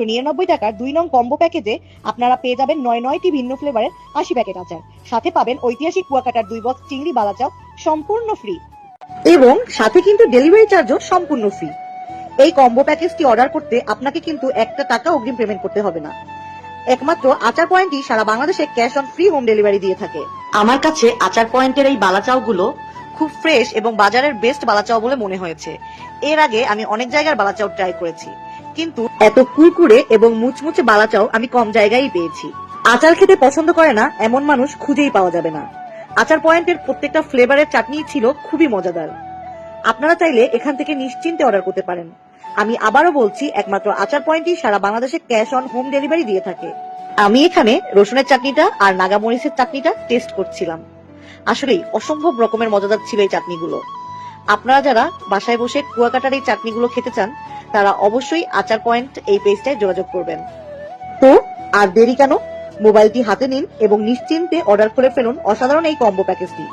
নয়শো নিরানব্বই টাকার দুই নং কম্বো প্যাকেজে আপনারা পেয়ে যাবেন নয় নয়টি ভিন্ন ফ্লেভারের আশি প্যাকেট আচার সাথে পাবেন ঐতিহাসিক কুয়াকাটার দুই বক্স চিংড়ি বালাচাও সম্পূর্ণ ফ্রি এবং সাথে কিন্তু ডেলিভারি চার্জও সম্পূর্ণ ফ্রি এই কম্বো প্যাকেজটি অর্ডার করতে আপনাকে কিন্তু একটা টাকা অগ্রিম পেমেন্ট করতে হবে না। একমাত্র আচার পয়েন্টই সারা বাংলাদেশে cash on free home delivery দিয়ে থাকে। আমার কাছে আচার পয়েন্টের এই বালাচাও গুলো খুব ফ্রেশ এবং বাজারের বেস্ট বালাচাও বলে মনে হয়েছে। এর আগে আমি অনেক জায়গার বালাচাও ট্রাই করেছি। কিন্তু এত কুরকুরে এবং মুচমুচে বালাচাও আমি কম জায়গায় পেয়েছি। আচার খেতে পছন্দ করে না, এমন মানুষ খুঁজেই পাওয়া যাবে না। আচার পয়েন্টের প্রত্যেকটা ফ্লেভারের চাটনি ছিল খুবই মজাদার। আপনারা চাইলে এখান থেকে নিশ্চিন্তে অর্ডার করতে পারেন। আমি আবারও বলছি, একমাত্র আচার পয়েন্টই সারা বাংলাদেশে ক্যাশ অন হোম ডেলিভারি দিয়ে থাকে। আমি এখানে রসুনের চাটনিটা আর নাগামরিচের চাটনিটা টেস্ট করছিলাম। আসলেই অসম্ভব রকমের মজাদার ছিল এই চাটনিগুলো। আপনারা যারা বাসায় বসে কুয়াকাটার এই চাটনিগুলো খেতে চান, তারা অবশ্যই আচার পয়েন্ট এই পেজটায় যোগাযোগ করবেন। তো, আর দেরি কেন? মোবাইলটি হাতে নিন এবং নিশ্চিন্তে অর্ডার করে ফেলুন অসাধারণ এই কম্বো প্যাকেজটি।